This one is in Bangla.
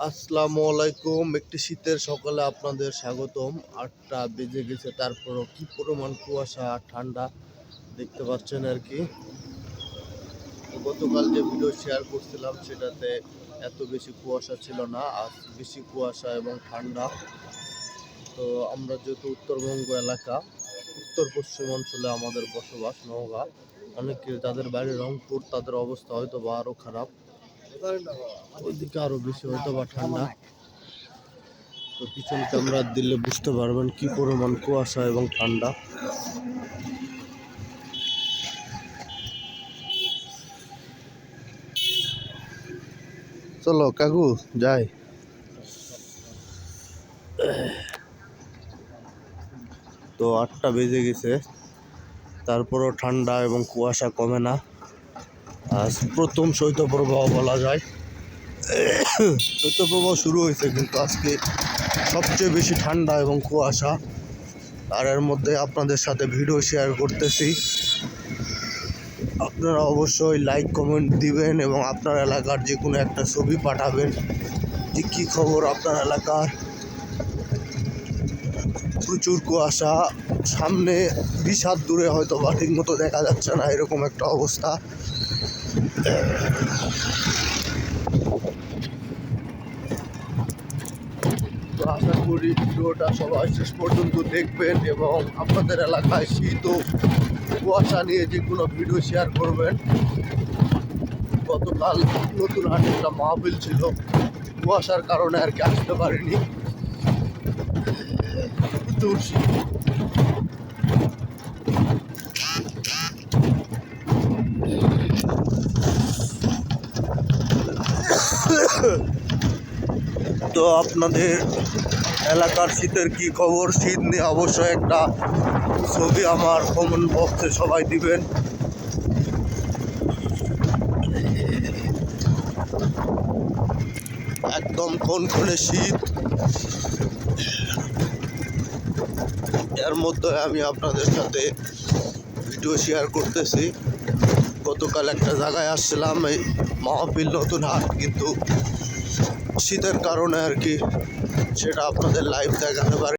আসসালামু আলাইকুম। একটি শীতের সকালে আপনাদের স্বাগতম। আটটা বেজে গেছে, তারপরও কি পরিমাণ কুয়াশা, ঠান্ডা দেখতে পাচ্ছেন আর কি। গতকাল যে ভিডিও শেয়ার করছিলাম, সেটাতে এত বেশি কুয়াশা ছিল না, আজ বেশি কুয়াশা এবং ঠান্ডা। তো আমরা যেহেতু উত্তরবঙ্গ এলাকা, উত্তর পশ্চিম অঞ্চলে আমাদের বসবাস, নওগাঁ, অনেকে যাদের বাড়ি রংপুর, তাদের অবস্থা হয়তো বা আরও খারাপ। ওইদিকে আরও বেশি হয়তো বা ঠান্ডা। তো পিছন ক্যামেরা দিলে বুঝতে পারবেন কি পরিমাণ কুয়াশা এবং ঠান্ডা। চলো, কাকু, যাই। তো আটটা বেজে গেছে। তারপরও ঠান্ডা এবং কুয়াশা কমে না। প্রথম শৈত্যপ্রবাহ বলা যায়। শৈত্যপ্রবাহ শুরু হয়েছে কিন্তু আজকে সবচেয়ে বেশি ঠান্ডা এবং কুয়াশা। আর এর মধ্যে আপনাদের সাথে ভিডিও শেয়ার করতেছি। আপনারা অবশ্যই লাইক, কমেন্ট দিবেন এবং আপনার এলাকার যে কোনো একটা ছবি পাঠাবেন যে কী খবর আপনার এলাকার। প্রচুর কুয়াশা, সামনে বিশ দূরে হয়তো বা ঠিক মতো দেখা যাচ্ছে না, এরকম একটা অবস্থা। আশা করি ভিডিওটা সবাই শেষ পর্যন্ত দেখবেন এবং আপনাদের এলাকায় শীত ও কুয়াশা নিয়ে যে কোনো ভিডিও শেয়ার করবেন। গতকাল নতুন হাটে একটা মাহফিল ছিল, কুয়াশার কারণে আর কি আসতে পারিনি। তো আপনাদের এলাকার শীতের কি খবর? শীত নিয়ে অবশ্যই একটা ছবি আমার কমেন্ট বক্সে সবাই দিবেন। একদম কনকনে শীত। এর মধ্যে আমি আপনাদের সাথে ভিডিও শেয়ার করতেছি। গতকাল একটা জায়গায় আসছিলাম, এই মাহফিল নতুন হাট, কিন্তু শীতের কারণে আর কি সেটা আপনাদের লাইভ দেখাতে পারে